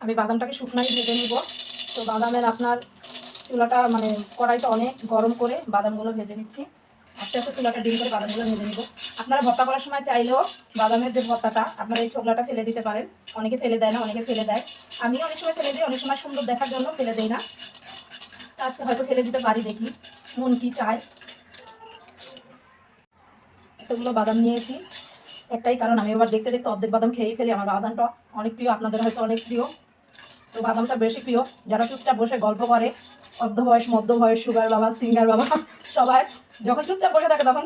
আমি বাদামটাকে শুকনাই ভেজে নিব। তো বাদামের আপনার চুলাটা মানে কড়াইটা অনেক গরম করে বাদামগুলো ভেজে নিচ্ছি। আস্তে আস্তে চুলাটা ডিম করে বাদামগুলো ভেজে নিব। আপনারা ভর্তা করার সময় চাইলেও বাদামের যে ভর্তাটা, আপনারা এই ছোকলাটা ফেলে দিতে পারেন। অনেকে ফেলে দেয় না, অনেকে ফেলে দেয়। আমি অনেক সময় ফেলে দিই, অনেক সময় সুন্দর দেখার জন্য ফেলে দিই না। আজকে হয়তো ফেলে দিতে পারি দেখি, মন কি চায়। এতগুলো বাদাম নিয়েছি। একটাই কারণ, আমি এবার দেখতে দেখতে অর্ধেক বাদাম খেয়েই ফেলি। আমার বাদামটা অনেক প্রিয়, আপনাদের হয়তো অনেক প্রিয়। তো বাদামটা বেশি প্রিয়। যারা চুপচাপ বসে গল্প করে অর্ধ বয়স মধ্য বয়স সুগার বাবা সিঙ্গার বাবা, সবাই যখন চুপচাপ বসে থাকে তখন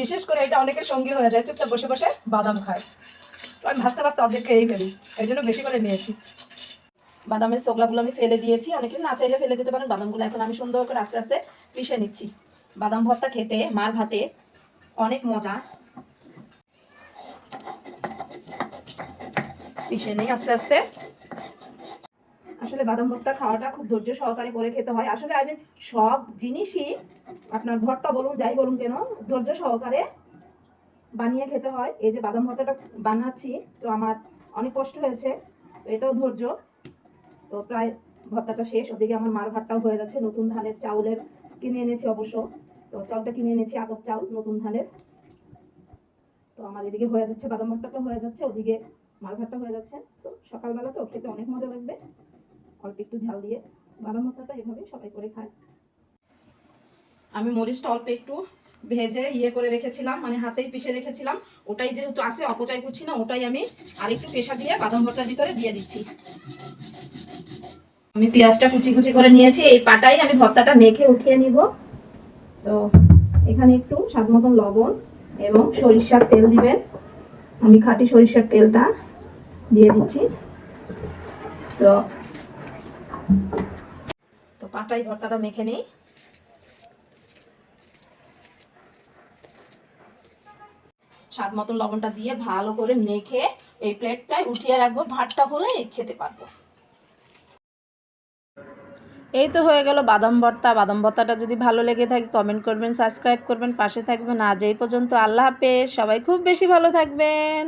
বিশেষ করে এটা অনেকের সঙ্গী হয়ে যায়, চুপচাপ বসে বসে বাদাম খায়। তো আমি ভাজতে ভাজতে অর্ধেক খেয়েই ফেলি এই জন্য বেশি করে নিয়েছি। বাদামের সোগলাগুলো আমি ফেলে দিয়েছি, অনেকে না চাইলে ফেলে দিতে পারেন, বাদামগুলো এখন আমি সুন্দর করে আস্তে আস্তে পিষে নিচ্ছি। বাদাম ভর্তা খেতে, মার ভাতে অনেক মজা। পিষে নেই আস্তে আস্তে। আসলে বাদাম ভর্তা খাওয়াটা খুব ধৈর্য সহকারে করে খেতে হয়। আসলে আই মিন সব জিনিসই আপনার ভর্তা বলুন, যাই বলুন কেন, ধৈর্য সহকারে বানিয়ে খেতে হয়। এই যে বাদাম ভর্তাটা বানাচ্ছি, তো আমার অনেক কষ্ট হয়েছে এটাও ধৈর্য। তো প্রায় ভর্তাটা শেষ, ওদিকে আমার মার ভাতটাও হয়ে যাচ্ছে, নতুন ধানের চাউলের কিনে এনেছি অবশ্য। তো চাউলটা কিনে এনেছি আতপ চাউল, নতুন ধানের। তো আমার এদিকে হয়ে যাচ্ছে, বাদাম ভর্তাটা হয়ে যাচ্ছে, ওদিকে মার ভাতটা হয়ে যাচ্ছে। তো সকালবেলা তো খেতে অনেক মজা লাগবে। অল্প একটু ঝাল দিয়ে বাদাম ভর্তাটা এভাবে সবাই করে খায়। আমি মরিচটা অল্প একটু ভেজে ইয়ে করে রেখেছিলাম মানে হাতেই পিষে রেখেছিলাম। ওটাই যেহেতু আছে, অপচয় করছি না, ওটাই আমি আরেকটু পেশা দিয়ে বাদাম ভর্তার ভিতরে দিয়ে দিচ্ছি। আমি পেঁয়াজটা কুচি কুচি করে নিয়েছি, এই পাটাই আমি ভর্তাটা মেখে উঠিয়ে নিব। তো এখানে একটু স্বাদ মতন লবণ এবং সরিষার তেল দিবেন। আমি খাঁটি সরিষার তেলটা দিয়ে দিচ্ছি। তো তো পাটাই ভর্তাটা মেখে নিই। স্বাদ মতন লবণটা দিয়ে ভালো করে মেখে এই প্লেটটায় উঠিয়ে রাখব, ভাতটা হলে খেতে পারব। এই তো হয়ে গেল বাদাম ভর্তা। বাদাম ভর্তাটা যদি ভালো লেগে থাকে কমেন্ট করবেন সাবস্ক্রাইব করবেন, পাশে থাকবেন। আজ এই পর্যন্ত আল্লাহ হাফেজ। সবাই খুব বেশি ভালো থাকবেন।